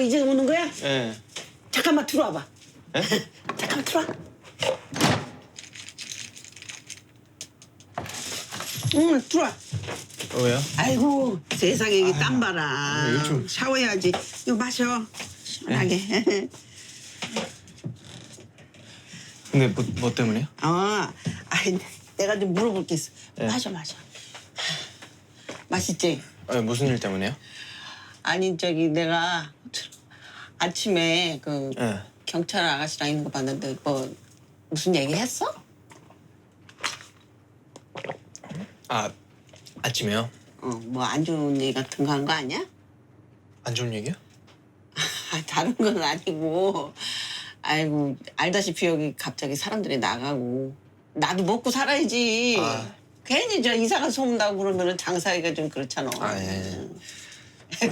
이제 오는 거야? 예. 잠깐만 들어와봐. 예? 잠깐만 들어와. 응 들어와. 어, 왜요? 아이고 세상에 이게 땀 봐라. 아, 샤워해야지. 이거 마셔. 시원하게. 근데 뭐, 뭐 때문에요? 어, 아이 내가 좀 물어볼 게 있어. 네. 마셔 마셔. 맛있지? 아, 무슨 일 때문에요? 아니 저기 내가 아침에 그 예. 경찰 아가씨랑 있는 거 봤는데 뭐 무슨 얘기 했어? 아, 아침에요? 어, 뭐 안 좋은 얘기 같은 거 한 거 아니야? 안 좋은 얘기요? 아, 다른 건 아니고. 아이고, 알다시피 여기 갑자기 사람들이 나가고. 나도 먹고 살아야지. 아. 괜히 저 이사가 소문나고 그러면은 장사하기가 좀 그렇잖아. 아, 예.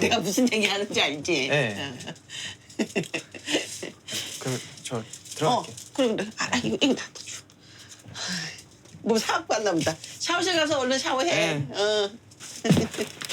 내가 무슨 얘기 하는지 알지? 예. 그럼 저 어, 들어갈게요. 그럼, 나- 아, 이거, 이거 나도 줘. 뭐 사갖고 왔나 보다. 샤워실 가서 얼른 샤워해. 네. 어.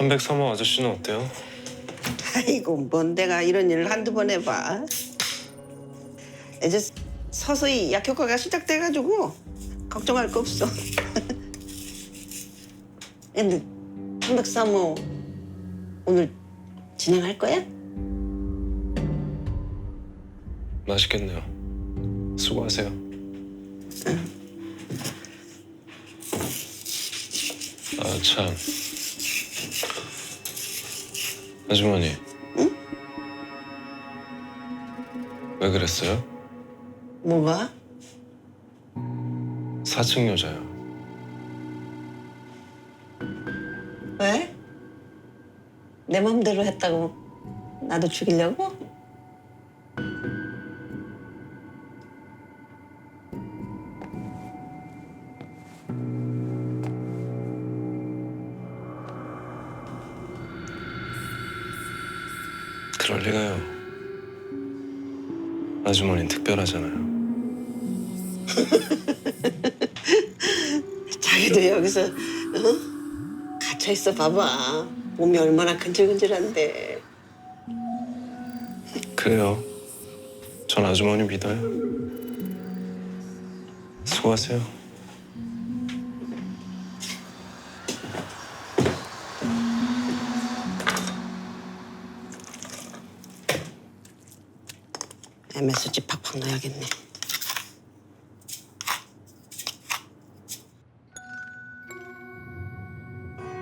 삼백 삼호 아저씨는 어때요? 아이고 뭔 내가 이런 일을 한두 번 해봐 이제 서서히 약 효과가 시작돼가지고 걱정할 거 없어 근데 303호 오늘 진행할 거야? 맛있겠네요. 수고하세요. 아, 참. 아주머니. 응? 왜 그랬어요? 뭐가? 4층 여자요. 왜? 내 맘대로 했다고 나도 죽이려고? 그럴 리가요. 아주머니는 특별하잖아요. 자기도 여기서 어? 갇혀 있어 봐봐 몸이 얼마나 근질근질한데 그래요. 전 아주머니 믿어요. 수고하세요. MSG 팍팍 넣어야겠네.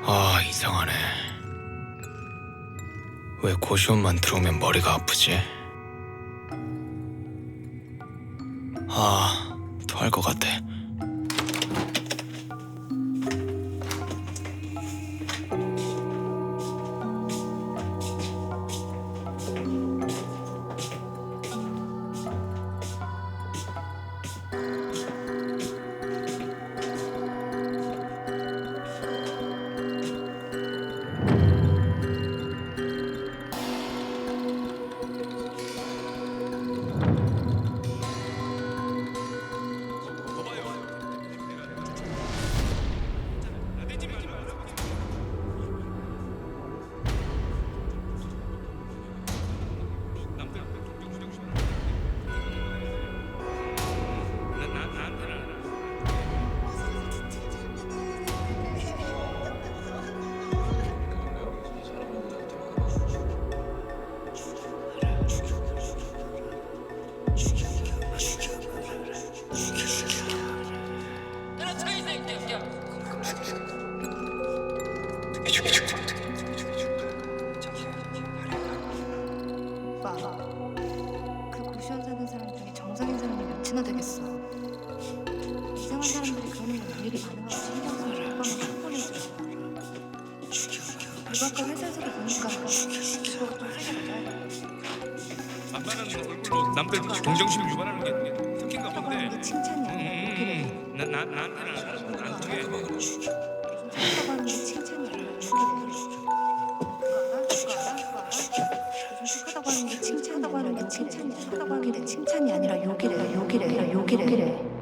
아 이상하네 왜 고시원만 들어오면 머리가 아프지? 아 토할 것 같아 이게 가능하고, 이 과는 게 칭찬이 아니라 욕이래. 욕이래. 욕이래. 욕이래.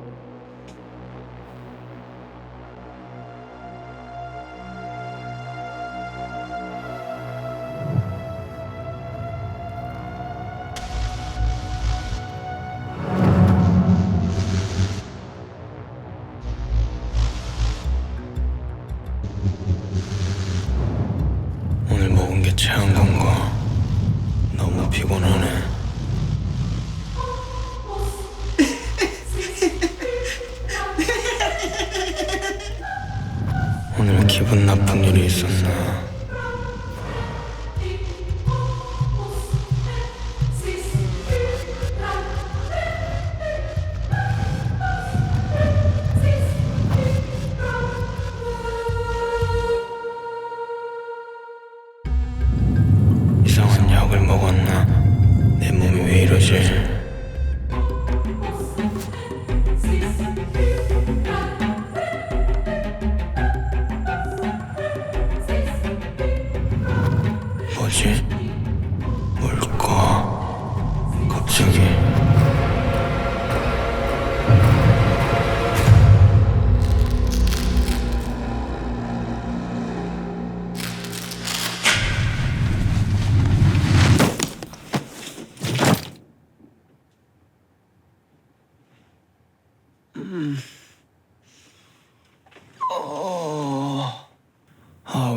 오늘 먹은 게 체한 건가? 너무 피곤하네. 오늘 기분 나쁜 일이 있었나?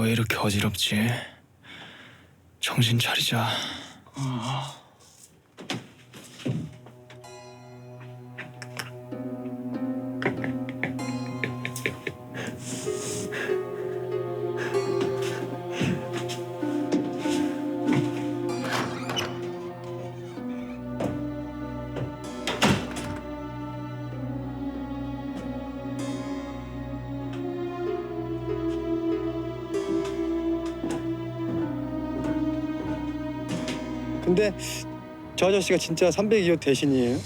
왜 이렇게 어지럽지? 정신 차리자. 근데 저 아저씨가 진짜 302호 대신이에요?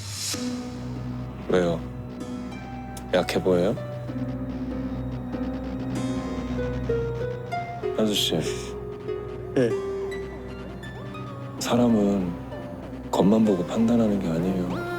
왜요? 약해 보여요? 아저씨. 예. 사람은 겉만 보고 판단하는 게 아니에요.